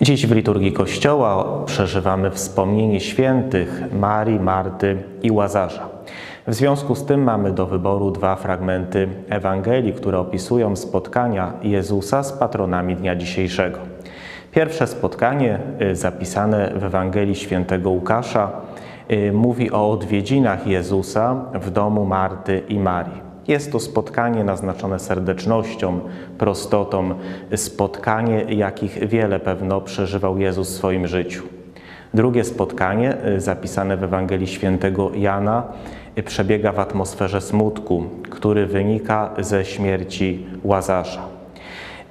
Dziś w liturgii Kościoła przeżywamy wspomnienie świętych Marii, Marty i Łazarza. W związku z tym mamy do wyboru dwa fragmenty Ewangelii, które opisują spotkania Jezusa z patronami dnia dzisiejszego. Pierwsze spotkanie, y, zapisane w Ewangelii świętego Łukasza, y, mówi o odwiedzinach Jezusa w domu Marty i Marii. Jest to spotkanie naznaczone serdecznością, prostotą, spotkanie, jakich wiele pewno przeżywał Jezus w swoim życiu. Drugie spotkanie, y, zapisane w Ewangelii świętego Jana, y, przebiega w atmosferze smutku, który wynika ze śmierci Łazarza.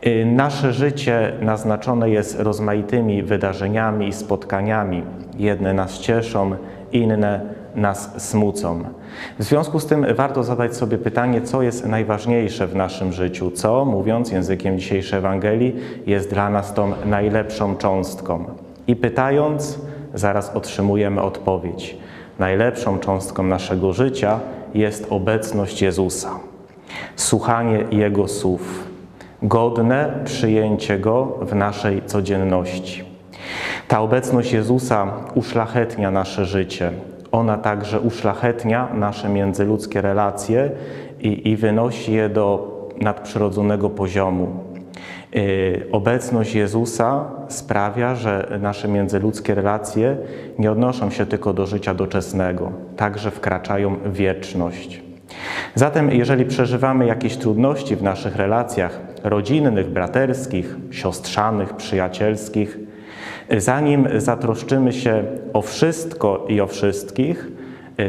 Y, Nasze życie naznaczone jest rozmaitymi wydarzeniami i spotkaniami. Jedne nas cieszą, inne nas smucą. W związku z tym warto zadać sobie pytanie, co jest najważniejsze w naszym życiu, co, mówiąc językiem dzisiejszej Ewangelii, jest dla nas tą najlepszą cząstką. I pytając, zaraz otrzymujemy odpowiedź. Najlepszą cząstką naszego życia jest obecność Jezusa, słuchanie Jego słów godne przyjęcie Go w naszej codzienności. Ta obecność Jezusa uszlachetnia nasze życie. Ona także uszlachetnia nasze międzyludzkie relacje i, i wynosi je do nadprzyrodzonego poziomu. Yy, Obecność Jezusa sprawia, że nasze międzyludzkie relacje nie odnoszą się tylko do życia doczesnego, także wkraczają w wieczność. Zatem, jeżeli przeżywamy jakieś trudności w naszych relacjach rodzinnych, braterskich, siostrzanych, przyjacielskich, zanim zatroszczymy się o wszystko i o wszystkich,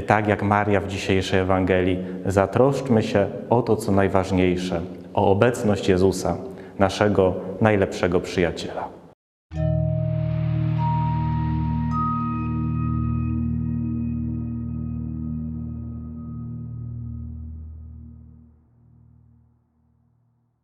tak jak Maria w dzisiejszej Ewangelii, zatroszczmy się o to, co najważniejsze, o obecność Jezusa, naszego najlepszego przyjaciela.